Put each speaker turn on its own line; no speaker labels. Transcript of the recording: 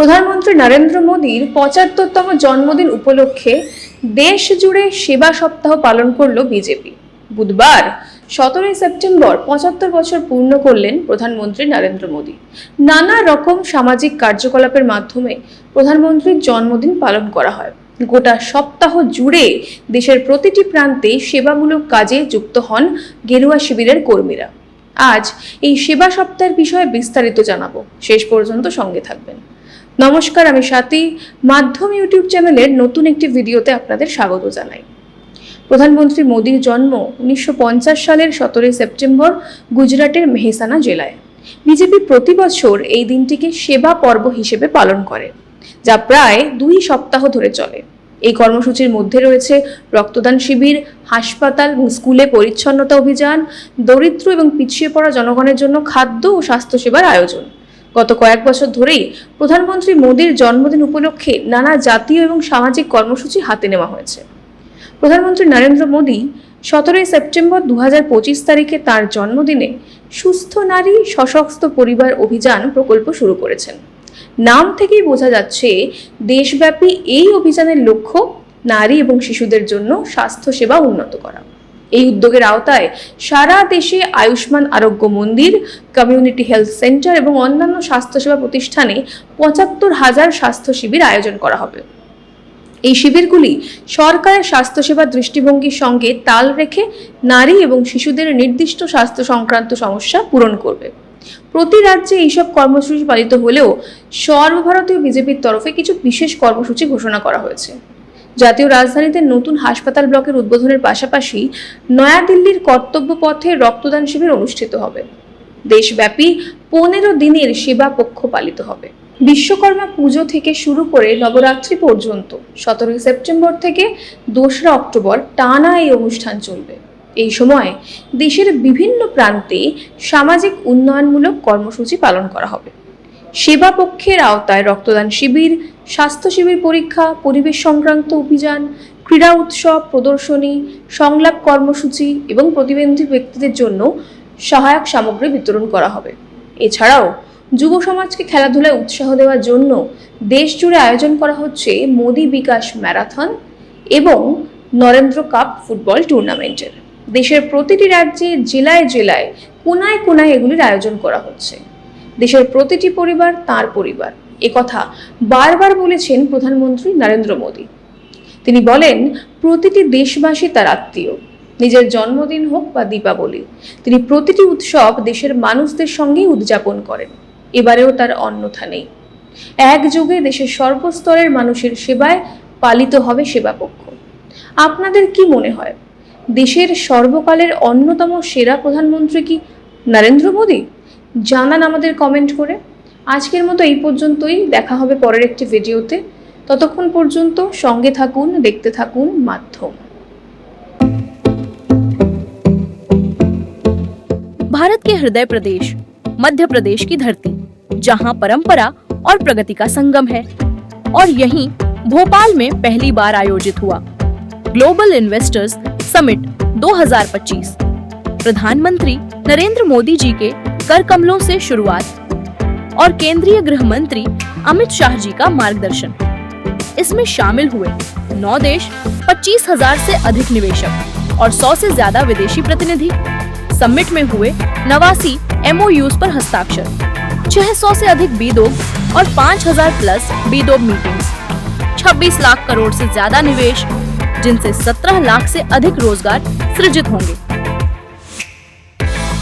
প্রধানমন্ত্রী নরেন্দ্র মোদীর পঁচাত্তরতম জন্মদিন উপলক্ষে দেশ জুড়ে সেবা সপ্তাহ পালন করল বিজেপি। বুধবার সতেরোই সেপ্টেম্বর পঁচাত্তর বছর পূর্ণ করলেন প্রধানমন্ত্রী নরেন্দ্র মোদী। নানা রকম সামাজিক কার্যকলাপের মাধ্যমে প্রধানমন্ত্রীর জন্মদিন পালন করা হয়। গোটা সপ্তাহ জুড়ে দেশের প্রতিটি প্রান্তে সেবামূলক কাজে যুক্ত হন গেরুয়া শিবিরের কর্মীরা। আজ এই সেবা সপ্তাহের বিষয়ে বিস্তারিত জানাব। শেষ পর্যন্ত সঙ্গে থাকবেন। নমস্কার, আমি স্বাতি। মাধ্যম ইউটিউব চ্যানেলের নতুন একটি ভিডিওতে আপনাদের স্বাগত জানাই। প্রধানমন্ত্রী মোদীর জন্ম উনিশশো পঞ্চাশ সালের সতেরোই সেপ্টেম্বর গুজরাটের মেহসানা জেলায়। বিজেপি প্রতি বছর এই দিনটিকে সেবা পর্ব হিসেবে পালন করে, যা প্রায় দুই সপ্তাহ ধরে চলে। এই কর্মসূচির মধ্যে রয়েছে রক্তদান শিবির, হাসপাতাল এবং স্কুলে পরিচ্ছন্নতা অভিযান, দরিদ্র এবং পিছিয়ে পড়া জনগণের জন্য খাদ্য ও স্বাস্থ্যসেবার আয়োজন। গত কয়েক বছর ধরেই প্রধানমন্ত্রী মোদীর জন্মদিন উপলক্ষে নানা জাতীয় এবং সামাজিক কর্মসূচি হাতে নেওয়া হয়েছে। প্রধানমন্ত্রী নরেন্দ্র মোদী সতেরোই সেপ্টেম্বর দু তারিখে তার জন্মদিনে সুস্থ নারী সশস্ত্র পরিবার অভিযান প্রকল্প শুরু করেছেন। নাম থেকেই বোঝা যাচ্ছে দেশব্যাপী এই অভিযানের লক্ষ্য নারী এবং শিশুদের জন্য স্বাস্থ্যসেবা উন্নত করা। এই উদ্যোগের আওতায় সারা দেশে আয়ুষ্মান আরোগ্য মন্দির কমিউনিটি হেলথ সেন্টার এবং অন্যান্য স্বাস্থ্যসেবা প্রতিষ্ঠানে পঁচাত্তর হাজার স্বাস্থ্য শিবির আয়োজন করা হবে। এই শিবিরগুলি সরকারের স্বাস্থ্যসেবা দৃষ্টিভঙ্গির সঙ্গে তাল রেখে নারী এবং শিশুদের নির্দিষ্ট স্বাস্থ্য সংক্রান্ত সমস্যা পূরণ করবে। প্রতি রাজ্যে এইসব কর্মসূচি পালিত হলেও সর্বভারতীয় বিজেপির তরফে কিছু বিশেষ কর্মসূচি ঘোষণা করা হয়েছে। জাতীয় রাজধানীতে নতুন হাসপাতাল ব্লকের উদ্বোধনের পাশাপাশি নয়াদিল্লির কর্তব্য পথে রক্তদান শিবির অনুষ্ঠিত হবে। দেশব্যাপী পনেরো দিনের সেবা পক্ষ পালিত হবে। বিশ্বকর্মা পুজো থেকে শুরু করে নবরাত্রি পর্যন্ত, সতেরোই সেপ্টেম্বর থেকে দোসরা অক্টোবর টানা এই অনুষ্ঠান চলবে। এই সময় দেশের বিভিন্ন প্রান্তে সামাজিক উন্নয়নমূলক কর্মসূচি পালন করা হবে। সেবা পক্ষের আওতায় রক্তদান শিবির, স্বাস্থ্য শিবির পরীক্ষা, পরিবেশ সংক্রান্ত অভিযান, ক্রীড়া উৎসব, প্রদর্শনী, সংলাপ কর্মসূচি এবং প্রতিবন্ধী ব্যক্তিদের জন্য সহায়ক সামগ্রী বিতরণ করা হবে। এছাড়াও, যুব সমাজকে খেলাধুলায় উৎসাহ দেওয়ার জন্য দেশ জুড়ে আয়োজন করা হচ্ছে মোদি বিকাশ ম্যারাথন এবং নরেন্দ্র কাপ ফুটবল টুর্নামেন্টের। দেশের প্রতিটি রাজ্যে জেলায় জেলায় কোনায় কোনায় এগুলির আয়োজন করা হচ্ছে। দেশের প্রতিটি পরিবার তার পরিবার। একথা বারবার বলেছেন প্রধানমন্ত্রী নরেন্দ্র মোদী। তিনি বলেন, প্রতিটি দেশবাসী তার আত্মীয়। নিজের জন্মদিন হোক বা দীপাবলি, তিনি প্রতিটি উৎসব দেশের মানুষদের সঙ্গেই উদযাপন করেন। এবারেও তার অন্যথা নেই। এক যুগে দেশের সর্বস্তরের মানুষের সেবায় পালিত হবে সেবাপক্ষ আপনাদের কি মনে হয়? দেশের সর্বকালের অন্যতম সেরা প্রধানমন্ত্রী কি নরেন্দ্র মোদী? জানান আমাদের কমেন্ট করে আজকের মতো এই পর্যন্তই দেখা হবে পরের একটি ভিডিওতে ততক্ষণ পর্যন্ত সঙ্গে থাকুন দেখতে থাকুন মাধ্যম
भारत के हृदय प्रदेश मध्य प्रदेश की धरती जहां परंपरा और प्रगति का संगम है और यहीं भोपाल में पहली बार आयोजित हुआ ग्लोबल इन्वेस्टर्स समिट 2025 प्रधानमंत्री नरेंद्र मोदी जी के कर कमलों से शुरुआत और केंद्रीय गृह मंत्री अमित शाह जी का मार्गदर्शन। इसमें शामिल हुए नौ देश, पच्चीस हज़ार से अधिक निवेशक और सौ से ज़्यादा विदेशी प्रतिनिधि। समिट में हुए नवासी एमओयूज पर हस्ताक्षर 600 से अधिक बीदोग और 5000 प्लस बीदोग मीटिंग्स 26 लाख करोड़ से ज़्यादा निवेश, जिनसे 17 लाख से अधिक रोज़गार सृजित होंगे।